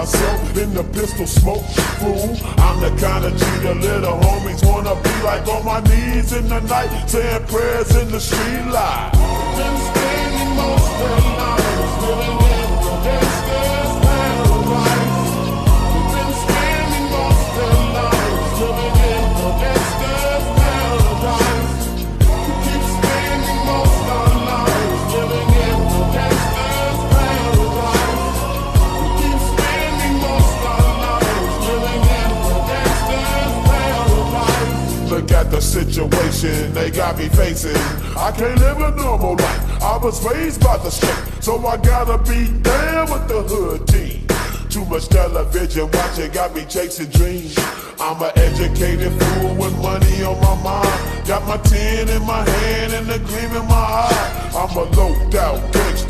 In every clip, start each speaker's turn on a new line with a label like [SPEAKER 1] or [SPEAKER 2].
[SPEAKER 1] myself in the pistol smoke. Fool, I'm the kind of G the little homies wanna be like on my knees in the night, saying prayers in the street light. Situation they got me facing. I can't live a normal life. I was raised by the street, so I gotta be down with the hood team. Too much television watching got me chasing dreams. I'm an educated fool with money on my mind. Got my tin in my hand and the gleam in my eye. I'm a low out gangster,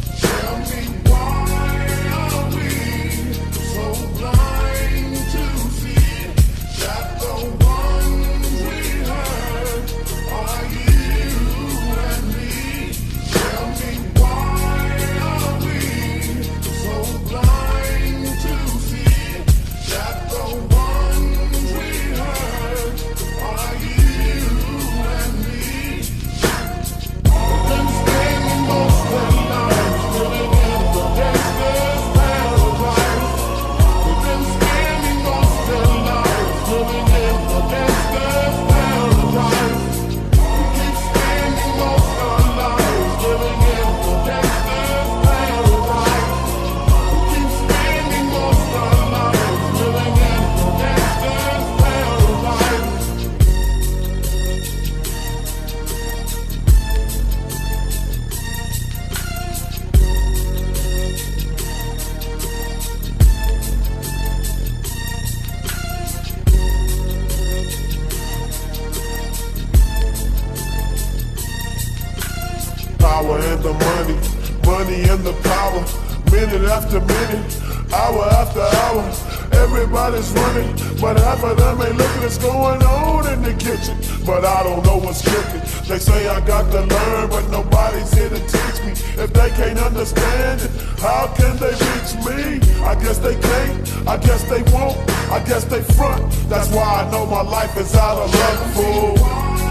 [SPEAKER 1] Minute after minute, hour after hour. Everybody's running, but half of them ain't looking what's going on in the kitchen. But I don't know what's cooking. They say I got to learn, but nobody's here to teach me. If they can't understand it, how can they reach me? I guess they can't, I guess they won't, I guess they front. That's why I know my life is out of luck, fool.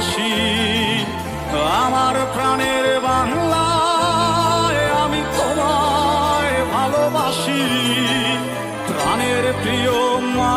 [SPEAKER 2] ভালোবাসি। আমার প্রাণের বাংলায় আমি তোমায় ভালোবাসি। প্রাণের প্রিয় মা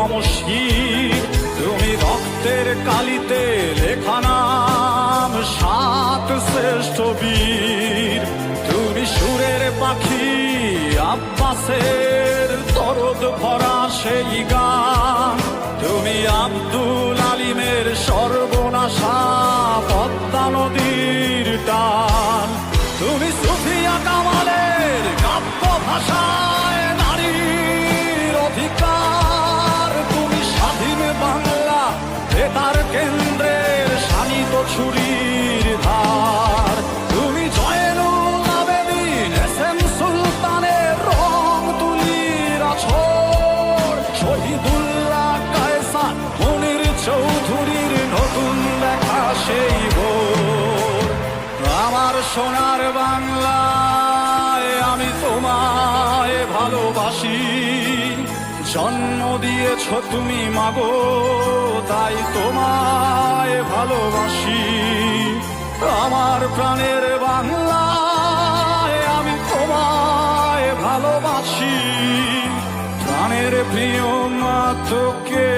[SPEAKER 2] মম শির তুমি রক্তের কালিতে লেখা সাত শ্রেষ্ঠ বীর। তুমি সুরের পাখি, আব্বাসের দরদ ভরা সেই গান। তুমি আব্দুল আলিমের সর্বনাশা পদ্মা নদীর টান। তুমি সুফিয়া কামালের কাব্য ভাষায় ভালোবাসি। জন্ম দিয়েছ তুমি মাগো, তাই তোমায় ভালোবাসি। আমার প্রাণের বাংলায় আমি তোমায় ভালোবাসি। প্রাণের প্রিয় মা তোকে